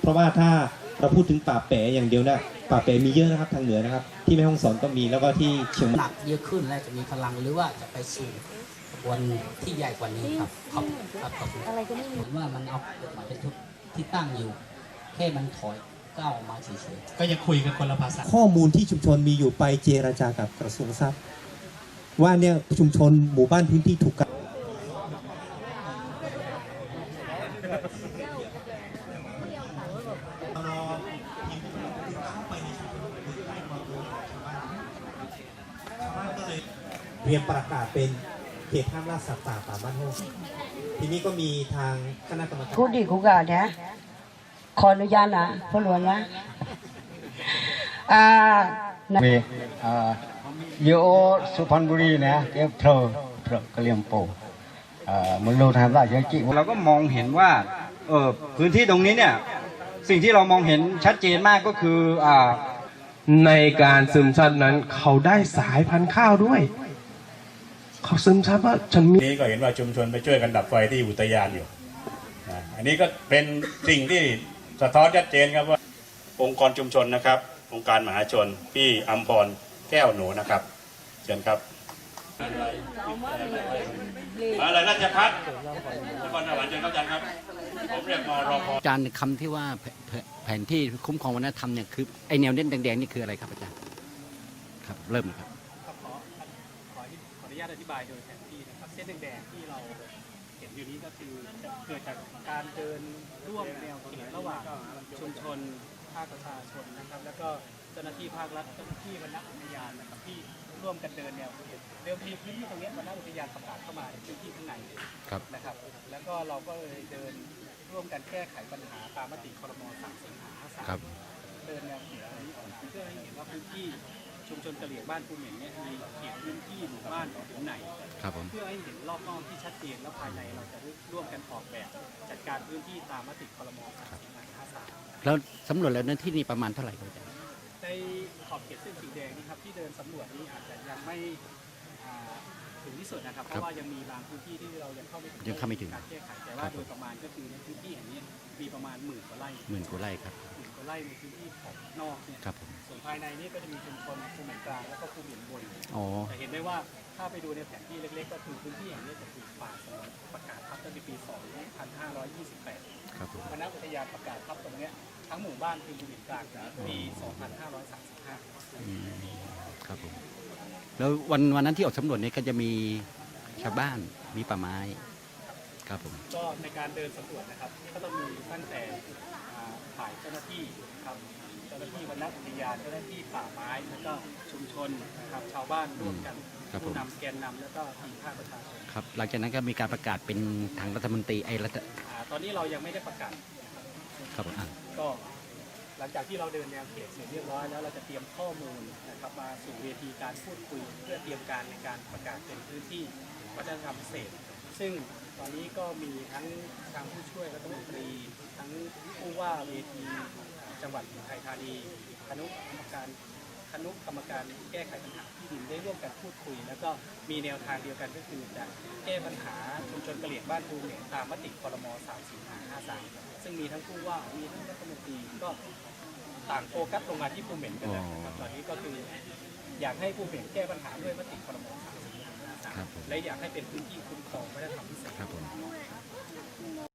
เพราะว่าถ้าเราพูดถึงป่าแปะอย่างเดียวนะป่าแปะมีเยอะนะครับทางเหนือนะครับ ที่แม่ฮ่องสอนก็มีแล้วก็ที่เชียงใหม่หนักเยอะขึ้นและจะมีพลังหรือว่าจะไปสู่ขบวนที่ใหญ่กว่านี้ครับขอบครับขอบคุณอะไรก็ไม่มีเหมือนว่ามันเอามาเป็นชุดที่ตั้งอยู่ แค่มันถอย ก้าวออกมาเฉยๆก็ยังคุยกันคนละภาษา ข้อมูลที่ชุมชนมีอยู่ไปเจราจากับกระทรวงทรัพย์ ว่าเนี่ยชุมชนหมู่บ้านพื้นที่ถูกกันเตรียมประกาศเป็นเขตห้ามล่าสัตว์ป่าป่าบ้านโฮกทีนี้ก็มีทางคณะกรรมการพูดดีกูกะนะ ขออนุญาตนะพ่อหลวงนะอ่า về à, giữa Suphan Buri nè cái thờ thờ cái liềm cổ à, một lô tham gia giá trị เราก็มองเห็นว่าเออพื้นที่ตรงนี้เนี่ยสิ่งที่เรามองเห็นชัดเจนมากก็คืออ่าในการซึมซับนั้นเขาได้สายพันธุ์ข้าวด้วย เขาซึมซับว่าฉันมีนี้ก็เห็นว่าชุมชนไปช่วยกันดับไฟที่อุทยานอยู่นะอันนี้ก็เป็นสิ่งที่ สะท้อนชัดเจนครับว่า องค์กรชุมชนนะครับ องค์การมหาชน พี่อัมพรแก้วหนูนะครับเชิญครับอะไรราชพัฒน์นครสวรรค์เชิญครับอาจารย์ครับผมเรียกมรพอาจารย์คำที่ว่าแผแผแผนที่คุ้มครองวัฒนธรรมเนี่ยคือไอแนวเน้นแดงๆนี่คืออะไรครับอาจารย์ครับเริ่มครับครับขอขอขออนุญาตอธิบายโดยแผนที่นะครับเส้นแดงๆที่เราเห็นอยู่นี้ก็คือเกิดจากการเดินร่วมแนวเขตระหว่าง ชุมชน ภาคประชาชนนะครับ แล้วก็เจ้าหน้าที่ภาครัฐเจ้าหน้าที่วรรณอุทยานนะครับที่ร่วมกันเดินแนวเขตเดิมทีพื้นที่ตรงเนี้ยวรรณอุทยานประกาศเข้ามาในพื้นที่ข้างในครับ นะครับ แล้วก็เราก็เลยเดินร่วมกันแก้ไขปัญหาตามมติครมสามสิงหาห้าสาม ครับเดินแนวเขตอันนี้ออกมาเพื่อให้เห็นว่าพื้นที่ชุมชนกะเหรี่ยงบ้านภูเหม็นเนี่ยมีเขตพื้นที่หมู่บ้านถึงไหน ครับผมเพื่อให้เห็นรอบนอกที่ชัดเจนแล้วภายในเราจะร่วมกันออกแบบ จัดการพื้นที่ตามมติครมสามสิงหาห้าสาม แล้วสำรวจแล้วเนื้อที่นี่ประมาณเท่าไหร่ครับอาจารย์ในขอบเขตเส้นสีแดงนี่ครับที่เดินสำรวจนี้อาจจะยังไม่อ่าถึงที่สุดนะครับ เพราะว่ายังมีบางพื้นที่ที่เรายังเข้าไม่ถึงยังเข้าไม่ถึง การแก้ไขแต่ว่าโดยประมาณก็คือในพื้นที่แห่งนี้มีประมาณหมื่นกว่าไร่หมื่นกว่าไร่ครับ หมื่นกว่าไร่ในพื้นที่ของนอกเนี่ยครับผม ส่วนภายในนี่ก็จะมีชุมชนภูมิกลางแล้วก็ภูมิบนอ๋อจะเห็นได้ว่าถ้าไปดูในแผนที่เล็กๆ ก็คือพื้นที่แห่งนี้จะถูกป่าสงวนประกาศทับตั้งแต่ปี 2528 ครับผมวรรณอุทยานประกาศทับตรงเนี้ย ทั้งหมู่บ้านคือภูมิกลางปี2535อืมครับผมแล้ววันวันนั้นที่ออกสำรวจเนี่ยก็จะมีชาวบ้านมีป่าไม้ครับผมก็ในการเดินสำรวจนะครับก็ต้องมีตั้งแต่อ่าฝ่ายเจ้าหน้าที่ครับเจ้าหน้าที่วรรณอุทยานเจ้าหน้าที่ป่าไม้แล้วก็ชุมชนนะครับชาวบ้านร่วมกันครับผมผู้นำแกนนำแล้วก็ทีมภาคประชาชนครับหลังจากนั้นก็มีการประกาศเป็นทางรัฐมนตรีไอ้รัฐอ่าตอนนี้เรายังไม่ได้ประกาศครับผมอะ ก็หลังจากที่เราเดินแนวเขตเสร็จเรียบร้อยแล้วเราจะเตรียมข้อมูลนะครับมาสู่เวทีการพูดคุย เพื่อเตรียมการในการประกาศเป็นพื้นที่วัฒนธรรมพิเศษซึ่งตอนนี้ก็มีทั้งทางผู้ช่วยรัฐมนตรีทั้งผู้ว่าเวทีจังหวัดอุทัยธานีคณะกรรมการคณะกรรมการแก้ไขปัญหาที่ดินได้ร่วมกันพูดคุย แล้วก็มีแนวทางเดียวกันก็คือจะแก้ปัญหาชุมชนกะเหรี่ยงบ้านภูเหนี่ยตามมติครม3 4 5 5 3 ซึ่งมีทั้งผู้ว่ามีทั้งรัฐมนตรีก็ต่างโฟกัสลงมาที่ภูเหม็นกันแล้วครับตอนนี้ก็คืออยากให้ภูเหม็นแก้ปัญหาด้วยมติครมครับผมและอยากให้เป็นพื้นที่คุ้มครองวัฒนธรรมพิเศษ